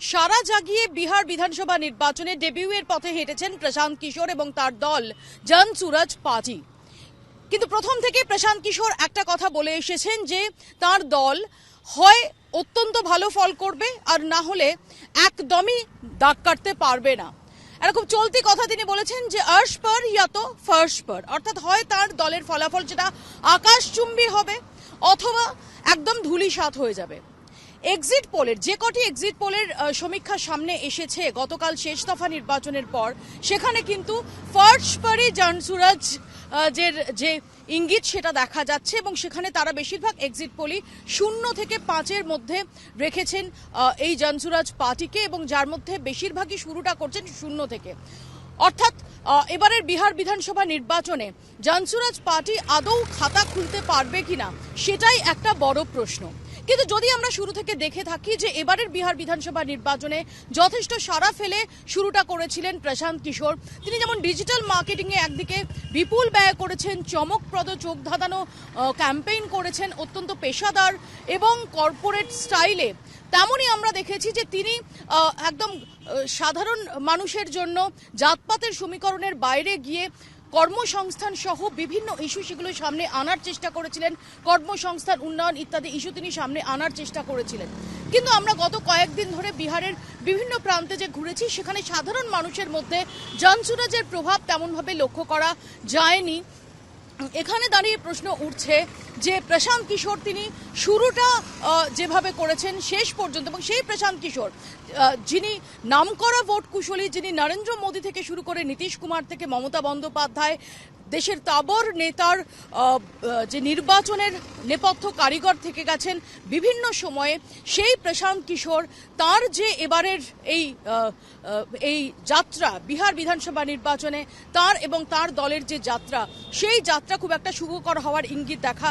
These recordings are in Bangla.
সারা জাগিয়ে বিহার বিধানসভা নির্বাচনে ডেবিউয়ের পথে হেঁটেছেন প্রশান্ত কিশোর এবং তার দল জন সুরজ পার্টি কিন্তু প্রথম থেকে প্রশান্ত কিশোর একটা কথা বলে এসেছেন যে, তার দল হয় অত্যন্ত ভালো ফল করবে আর না হলে একদমই দাগ কাটতে পারবে না। এরকম চলতি কথা তিনি বলেছেন যে, আর্শ পর ইয়া তো ফার্শ পর। অর্থাৎ হয় তার দলের ফলাফল যেটা আকাশচুম্বী হবে অথবা একদম ধুলিসাৎ হয়ে যাবে। এক্সিট পোলের যে কটি এক্সিট পোলের সমীক্ষা সামনে এসেছে গতকাল শেষ দফা নির্বাচনের পর, সেখানে কিন্তু ফার্স্ট পারি জানসুরাজ যে যে ইঙ্গিত সেটা দেখা যাচ্ছে এবং সেখানে তারা বেশিরভাগ এক্সিট পোলই শূন্য থেকে পাঁচের মধ্যে রেখেছেন এই জানসুরাজ পার্টিকে এবং যার মধ্যে বেশিরভাগই শুরুটা করছেন শূন্য থেকে। অর্থাৎ এবারের বিহার বিধানসভা নির্বাচনে জানসুরাজ পার্টি আদৌ খাতা খুলতে পারবে কিনা, সেটাই একটা বড় প্রশ্ন। কিন্তু যদি আমরা শুরু থেকে দেখে থাকি যে এবারের বিহার বিধানসভা নির্বাচনে যথেষ্ট সাড়া ফেলে শুরুটা করেছিলেন প্রশান্ত কিশোর। তিনি যেমন ডিজিটাল মার্কেটিংয়ে একদিকে বিপুল ব্যয় করেছেন, চমকপ্রদ চোখ ধাঁধানো ক্যাম্পেইন করেছেন অত্যন্ত পেশাদার এবং কর্পোরেট স্টাইলে তেমনই আমরা দেখেছি যে তিনি একদম সাধারণ মানুষের জন্য জাতপাতের সমীকরণের বাইরে গিয়ে কর্মসংস্থান সহ বিভিন্ন ইস্যু সেগুলো সামনে আনার চেষ্টা করেছিলেন। কর্মসংস্থান, উন্নয়ন ইত্যাদি ইস্যু তিনি সামনে আনার চেষ্টা করেছিলেন। কিন্তু আমরা গত কয়েকদিন ধরে বিহারের বিভিন্ন প্রান্তে যে ঘুরেছি, সেখানে সাধারণ মানুষের মধ্যে জনসুরাজের প্রভাব তেমনভাবে লক্ষ্য করা যায়নি। এখানে দাঁড়িয়ে প্রশ্ন উঠছে যে প্রশান্ত কিশোর তিনি শুরুটা যেভাবে করেছেন শেষ পর্যন্ত এবং সেই প্রশান্ত কিশোর যিনি নামকরা ভোট কুশলী, যিনি নরেন্দ্র মোদী থেকে শুরু করে নীতিশ কুমার থেকে মমতা বন্দ্যোপাধ্যায়, দেশের তাবর নেতার যে নির্বাচনের নেপথ্য কারিগর থেকে গেছেন বিভিন্ন সময়ে, সেই প্রশান্ত কিশোর তার যে এবারের এই এই যাত্রা, বিহার বিধানসভা নির্বাচনে তার এবং তার দলের যে যাত্রা, সেই যাত্রা খুব একটা সুখকর হওয়ার ইঙ্গিত দেখা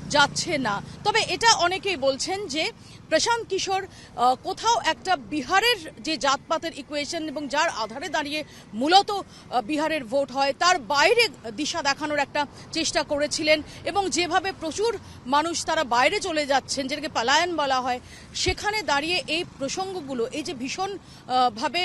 যাচ্ছে না। তবে এটা অনেকেই বলছেন যে প্রশান্ত কিশোর কোথাও একটা বিহারের যে জাতপাতের ইকুয়েশন এবং যার আধারে দাঁড়িয়ে মূলত বিহারের ভোট হয়, তার বাইরে দিশা দেখানোর একটা চেষ্টা করেছিলেন এবং যেভাবে প্রচুর মানুষ তারা বাইরে চলে যাচ্ছেন, যেটাকে পালায়ন বলা হয়, সেখানে দাঁড়িয়ে এই প্রসঙ্গগুলো, এই যে ভীষণভাবে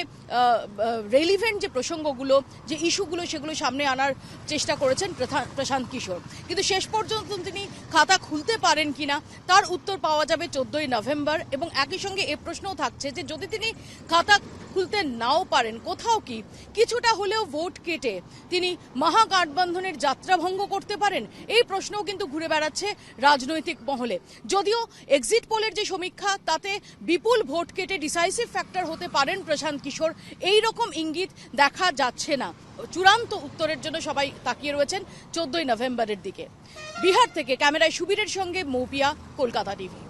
রেলিভেন্ট যে প্রসঙ্গগুলো, যে ইস্যুগুলো সেগুলো সামনে আনার চেষ্টা করেছেন প্রশান্ত কিশোর। কিন্তু শেষ পর্যন্ত তিনি খাতা খুলতে পারেন কিনা, তার উত্তর পাওয়া যাবে চোদ্দই নভেম্বর। এবং একই সঙ্গে এ প্রশ্নও থাকছে যে, যদি তিনি খাতা খুলতে নাও পারেন, কোথাও কি? কিছুটা হলেও ভোট কেটে তিনি মহাগাঠবন্ধনের যাত্রা ভঙ্গ করতে পারেন? এই প্রশ্নও কিন্তু ঘুরে বেড়াচ্ছে রাজনৈতিক মহলে। যদিও এক্সিট পোলের যে সমীক্ষা, তাতে বিপুল ভোট কেটে ডিসাইসিভ ফ্যাক্টর হতে পারেন প্রশান্ত কিশোর এই রকম ইঙ্গিত দেখা যাচ্ছে না। চূড়ান্ত উত্তরের জন্য সবাই তাকিয়ে রয়েছেন চোদ্দই নভেম্বরের দিকে। বিহার থেকে ক্যামেরায় সুবীরের সঙ্গে মৌপিয়া, কলকাতা টিভি।